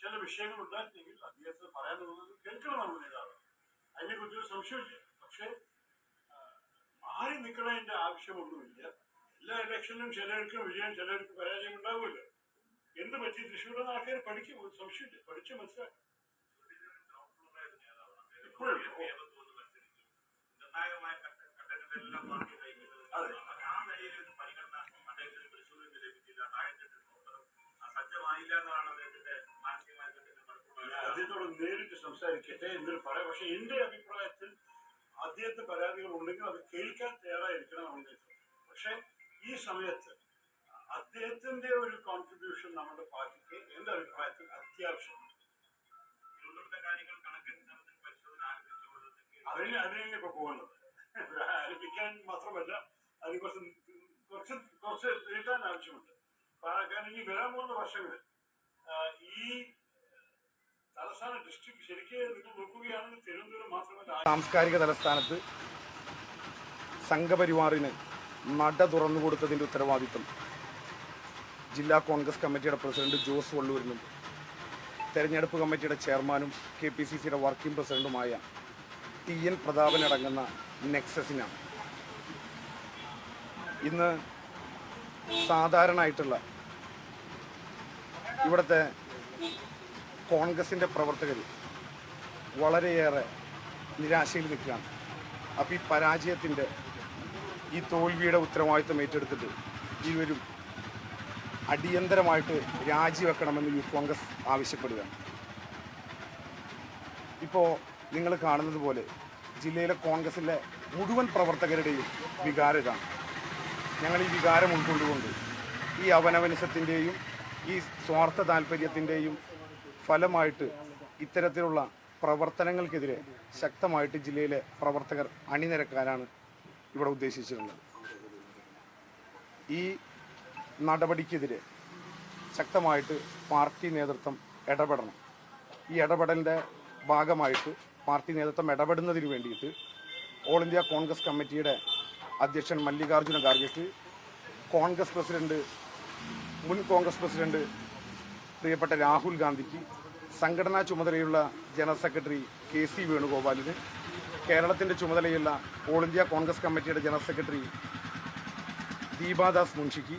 ചില വിഷയങ്ങൾ ഉണ്ടായിരുന്നെങ്കിൽ അദ്ദേഹത്തിന് പറയാനുള്ളത് കേൾക്കണം നമ്മൾ നേതാവ്. അതിനെക്കുറിച്ച് ഒരു സംശയമില്ല. പക്ഷേ മാറി നിൽക്കണതിന്റെ ആവശ്യമൊന്നുമില്ല. എല്ലാ ഇലക്ഷനിലും ചിലർക്ക് വിജയം ചിലർക്ക് പരാജയം ഉണ്ടാവില്ല എന്ത് പറ്റി? തൃശ്ശൂരുടെ നാട്ടുകാർ പഠിക്കും. സംശയമില്ല. പഠിച്ച് മനസ്സിലാക്കും. അദ്ദേഹത്തോട് നേരിട്ട് സംസാരിക്കട്ടെ എന്നൊരു പറയാം. പക്ഷെ എന്റെ അഭിപ്രായത്തിൽ അദ്ദേഹത്തെ പരാതികൾ ഉണ്ടെങ്കിൽ അത് കേൾക്കാൻ തയ്യാറായിരിക്കണം അദ്ദേഹത്തിന് പക്ഷെ ഈ സമയത്ത് അദ്ദേഹത്തിന്റെ ഒരു കോൺട്രിബ്യൂഷൻ നമ്മുടെ പാർട്ടിക്ക് എന്റെ അഭിപ്രായത്തിൽ അത്യാവശ്യമാണ്. അതിന് അതിനെ ഇപ്പൊ പോകുന്നത്? ആരംഭിക്കാൻ മാത്രമല്ല അതിന് കുറച്ച് കുറച്ച് കുറച്ച് നീട്ടാൻ ആവശ്യമുണ്ട്. കാരണം ഇനി വരാൻ പോകുന്ന വർഷങ്ങളിൽ സാംസ്കാരിക തലസ്ഥാനത്ത് സംഘപരിവാറിന് നട തുറന്നു കൊടുത്തതിന്റെ ഉത്തരവാദിത്വം ജില്ലാ കോൺഗ്രസ് കമ്മിറ്റിയുടെ പ്രസിഡന്റ് ജോസ് വള്ളൂരിനും തെരഞ്ഞെടുപ്പ് കമ്മിറ്റിയുടെ ചെയർമാനും കെ പി സി സിയുടെ വർക്കിംഗ് പ്രസിഡന്റുമായ ടി എൻ പ്രതാപൻ അടങ്ങുന്ന നെക്സസിനാണ്. ഇന്ന് സാധാരണയായിട്ടുള്ള ഇവിടുത്തെ കോൺഗ്രസിന്റെ പ്രവർത്തകർ വളരെയേറെ നിരാശയിൽ നിൽക്കുകയാണ്. അപ്പോൾ ഈ പരാജയത്തിന്റെ ഈ തോൽവിയുടെ ഉത്തരവാദിത്വം ഏറ്റെടുത്തിട്ട് ഇരുവരും അടിയന്തരമായിട്ട് രാജിവെക്കണമെന്ന് യൂത്ത് കോൺഗ്രസ് ആവശ്യപ്പെടുകയാണ്. ഇപ്പോൾ നിങ്ങൾ കാണുന്നത് പോലെ ജില്ലയിലെ കോൺഗ്രസിലെ മുഴുവൻ പ്രവർത്തകരുടെയും വികാരം ഇതാണ്. ഞങ്ങൾ ഈ വികാരം ഉൾക്കൊണ്ടുകൊണ്ട് ഈ അവനവനിസത്തിന്റെയും ഈ സ്വാർത്ഥ താല്പര്യത്തിന്റെയും ഫലമായിട്ട് ഇത്തരത്തിലുള്ള പ്രവർത്തനങ്ങൾക്കെതിരെ ശക്തമായിട്ട് ജില്ലയിലെ പ്രവർത്തകർ അണിനിരക്കാനാണ് ഇവിടെ ഉദ്ദേശിച്ചിട്ടുള്ളത് ഈ നടപടിക്കെതിരെ ശക്തമായിട്ട് പാർട്ടി നേതൃത്വം ഇടപെടണം. ഈ ഇടപെടലിന്റെ ഭാഗമായിട്ട് പാർട്ടി നേതൃത്വം ഇടപെടുന്നതിന് വേണ്ടിയിട്ട് ഓൾ ഇന്ത്യ കോൺഗ്രസ് കമ്മിറ്റിയുടെ അധ്യക്ഷൻ മല്ലികാർജുന ഖാർഗെക്ക് കോൺഗ്രസ് പ്രസിഡന്റ് മുൻ കോൺഗ്രസ് പ്രസിഡന്റ് പ്രിയപ്പെട്ട രാഹുൽ ഗാന്ധിക്ക് സംഘടനാ ചുമതലയുള്ള ജനറൽ സെക്രട്ടറി കെ സി വേണുഗോപാലിന് കേരളത്തിന്റെ ചുമതലയുള്ള ഓൾ ഇന്ത്യ കോൺഗ്രസ് കമ്മിറ്റിയുടെ ജനറൽ സെക്രട്ടറി ദീപാദാസ് മുൻഷിക്ക്